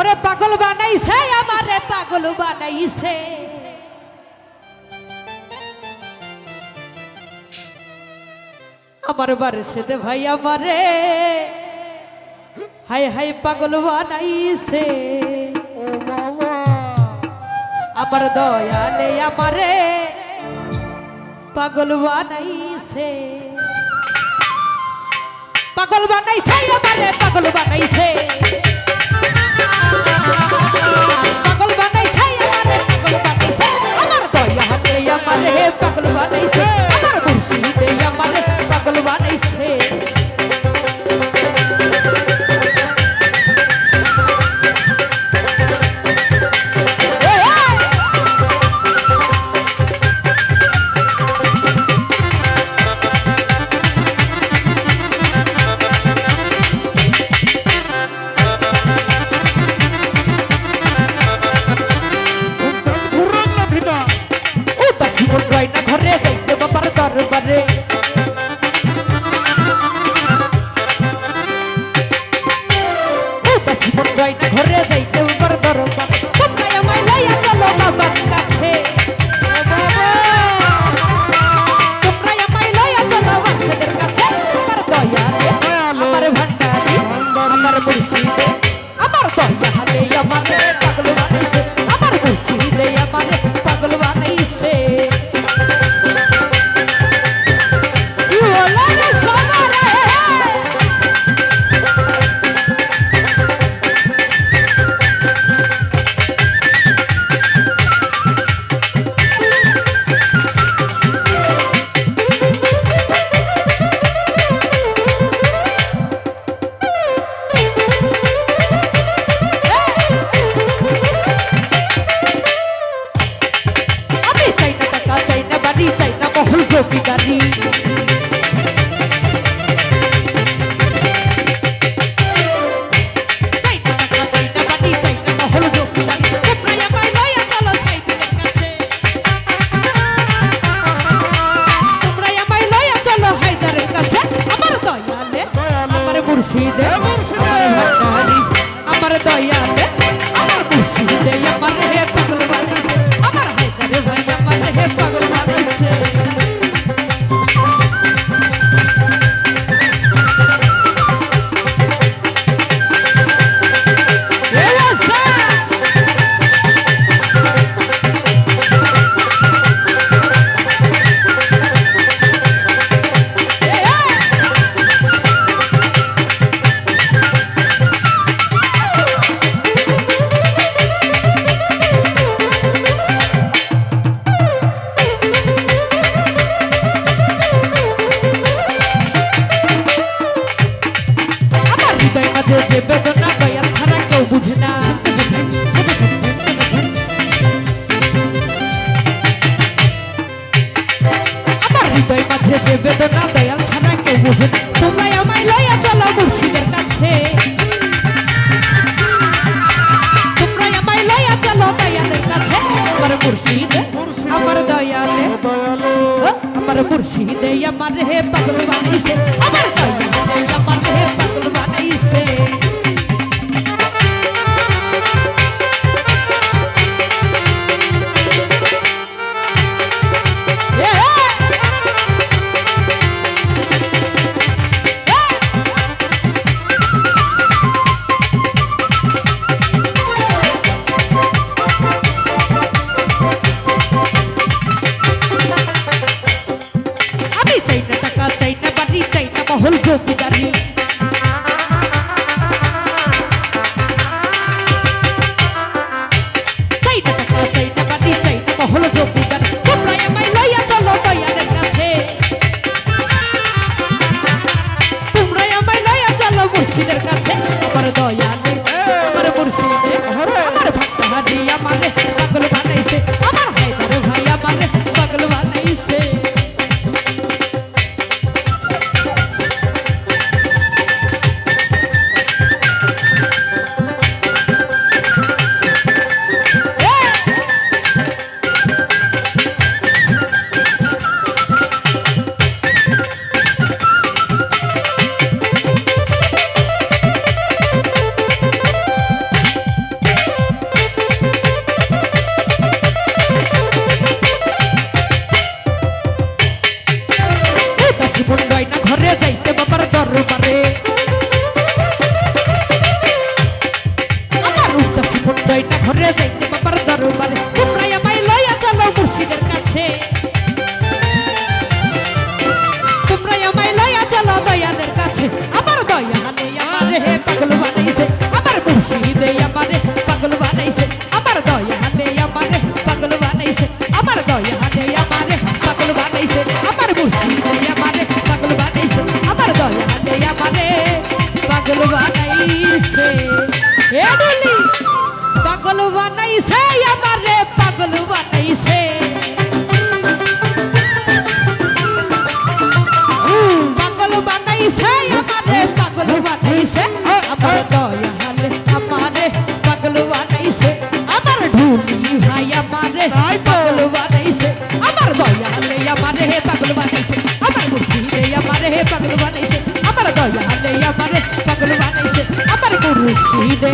ওরে পাগল বানাইছে আমারে পাগল বানাইছে। আমার বারে সেতে ভাই আমারে হাই হাই পাগল বানাইছে। আমার দয়ালে আমারে পাগল বানাইছে। পাগল বানাইছে আমারে পাগল বানাইছে। he হৃদয় মাঝে যে বেদনা দয়াল ছাড়া কেউ বুঝে? তোমরা আমায় লইয়া চলো মুর্শিদের কাছে। তোমরা আমায় লইয়া চলো দয়ালের কাছে। আমার মুর্শিদ আমার দয়ালে আমার মুর্শিদে আমার হে পাগল বানিয়েছে মহল জমিদারি পারে আমার ঢুলি ভাই আমারে তাই তো। পাগল বানাইছে আমার দয়ালে আমারে পাগল বানাইছে আমার মুর্শিদে আমারে পাগল বানাইছে আমার দয়ালে আমারে পাগল বানাইছে আমার মুর্শিদে